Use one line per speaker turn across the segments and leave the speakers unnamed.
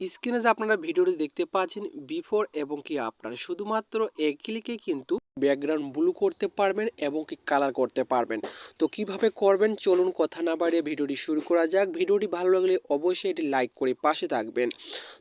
স্ক্রিনে যে আপনারা ভিডিওটি দেখতে পাচ্ছেন বিফোর এবং কি আপনার শুধুমাত্র এক ক্লিকে কিন্তু ব্যাকগ্রাউন্ড ব্লু করতে পারবেন এবং কি কালার করতে পারবেন। তো কীভাবে করবেন? চলুন কথা না বাড়িয়ে ভিডিওটি শুরু করা যাক। ভিডিওটি ভালো লাগলে অবশ্যই এটি লাইক করে পাশে থাকবেন।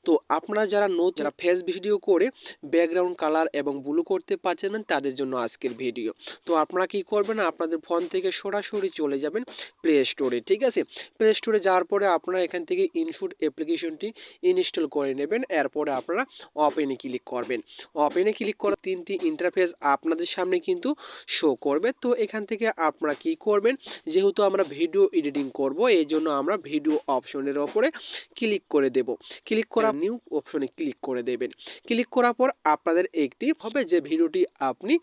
তো আপনারা যারা নো যারা ফেস ভিডিও করে ব্যাকগ্রাউন্ড কালার এবং ব্লু করতে পারছেন না, তাদের জন্য আজকের ভিডিও। তো আপনারা কি করবেন? আপনাদের ফোন থেকে সরাসরি চলে যাবেন প্লে স্টোরে ঠিক আছে? প্লে স্টোরে যাওয়ার পরে আপনারা এখান থেকে ইনশুট অ্যাপ্লিকেশনটি ইনস্টল করে নেবেন। এরপরে আপনারা ওপেনে ক্লিক করবেন। ওপেনে ক্লিক করা তিনটি ইন্টারফেস আপনাদের সামনে কিন্তু শো করবে। তো এখান থেকে আপনারা কি করবেন? যেহেতু আমরা ভিডিও এডিটিং করব এই জন্য আমরা ভিডিও অপশনের ওপরে ক্লিক করে দেব। ক্লিক করা নিউ অপশনে ক্লিক করে দেবেন। ক্লিক করার পর আপনাদের একটি হবে যে ভিডিওটি আপনি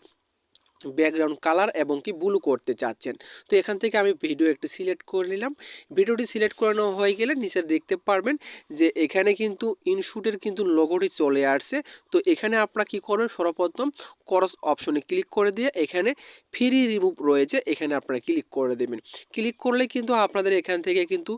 ব্যাকগ্রাউন্ড কালার এবং কি ব্লু করতে চাচ্ছেন। তো এখান থেকে আমি ভিডিও একটি সিলেক্ট করে নিলাম। ভিডিওটি সিলেক্ট করানো হয়ে গেলে নিচে দেখতে পারবেন যে এখানে কিন্তু ইনশুটের কিন্তু লোগোটি চলে আসছে। তো এখানে আপনারা কি করবেন? সর্বপ্রথম করস অপশনে ক্লিক করে দিয়ে এখানে ফ্রি রিমুভ রয়েছে, এখানে আপনারা ক্লিক করে দেবেন। ক্লিক করলে কিন্তু আপনাদের এখান থেকে কিন্তু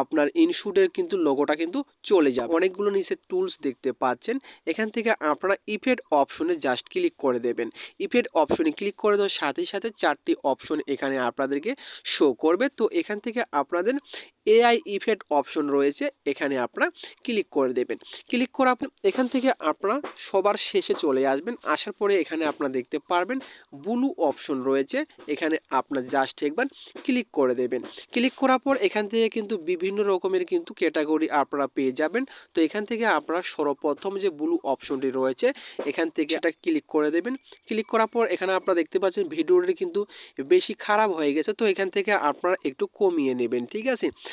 আপনার ইনশুটের কিন্তু লোগোটা কিন্তু চলে যাবে। অনেকগুলো নিচে টুলস দেখতে পাচ্ছেন, এখান থেকে আপনারা ইফেক্ট অপশনে জাস্ট ক্লিক করে দেবেন। ইফেক্ট অপশনে ক্লিক করে দেওয়ার সাথে সাথে চারটি অপশন এখানে আপনাদেরকে শো করবে। তো এখান থেকে আপনাদের এআই ইফেক্ট অপশন রয়েছে, এখানে আপনারা ক্লিক করে দেবেন। ক্লিক করা এখান থেকে আপনারা সবার শেষে চলে আসবেন, আসার পরে এখানে আপনারা দেখতে পারবেন ব্লু অপশন রয়েছে, এখানে আপনার জাস্ট একবার ক্লিক করে দেবেন। ক্লিক করার পর এখান থেকে কিন্তু বিভিন্ন রকমের কিন্তু ক্যাটাগরি আপনারা পেয়ে যাবেন। তো এখান থেকে আপনারা সর্বপ্রথম যে ব্লু অপশনটি রয়েছে, এখান থেকে এটা ক্লিক করে দেবেন। ক্লিক করার পর এখানে আপনারা দেখতে পাচ্ছেন ভিডিওটি কিন্তু বেশি খারাপ হয়ে গেছে, তো এখান থেকে আপনারা একটু কমিয়ে নেবেন, ঠিক আছে?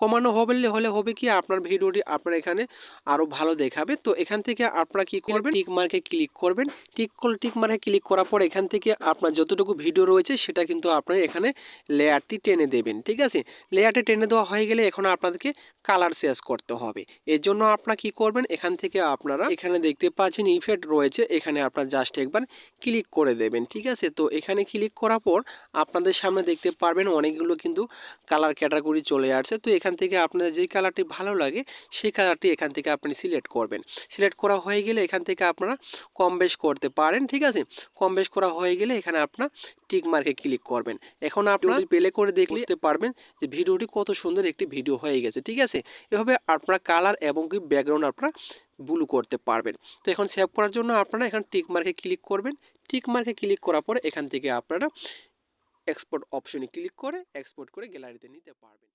কমানো হবে হলে হবে কি আপনার ভিডিওটি আপনার এখানে আরও ভালো দেখাবে। তো এখান থেকে আপনারা কি করবেন? টিক মার্কে ক্লিক করবেন। টিক টিক মার্কে ক্লিক করার পর এখান থেকে আপনার যতটুকু ভিডিও রয়েছে সেটা কিন্তু আপনার এখানে লেয়ারটি টেনে দেবেন, ঠিক আছে? লেয়ারটি টেনে দেওয়া হয়ে গেলে এখন আপনাদেরকে কালার শেষ করতে হবে। এর জন্য আপনারা কি করবেন? এখান থেকে আপনারা এখানে দেখতে পাচ্ছেন ইফেক্ট রয়েছে। এখানে আপনার জাস্ট একবার ক্লিক করে দেবেন, ঠিক আছে? তো এখানে ক্লিক করার পর আপনাদের সামনে দেখতে পারবেন অনেকগুলো কিন্তু কালার ক্যাটাগরি চলে আসছে। তো এখান থেকে আপনার যেই কালারটি ভালো লাগে সেই কালারটি এখান থেকে আপনি সিলেক্ট করবেন। সিলেক্ট করা হয়ে গেলে এখান থেকে আপনারা কম বেশ করতে পারেন ঠিক আছে? কম বেশ করা হয়ে গেলে এখানে আপনার টিক মার্কে ক্লিক করবেন। এখন আপনারা প্লে করে দেখলে পারবেন যে ভিডিওটি কত সুন্দর একটি ভিডিও হয়ে গেছে ঠিক আছে? এভাবে আপনার কালার এবং কি ব্যাকগ্রাউন্ড আপনারা ব্লু করতে পারবেন। তো এখন সেভ করার জন্য আপনারা এখানে টিক মার্কে ক্লিক করবেন। টিক মার্কে ক্লিক করার পর এখান থেকে আপনারা এক্সপোর্ট অপশনে ক্লিক করে এক্সপোর্ট করে গ্যালারিতে নিতে পারবেন।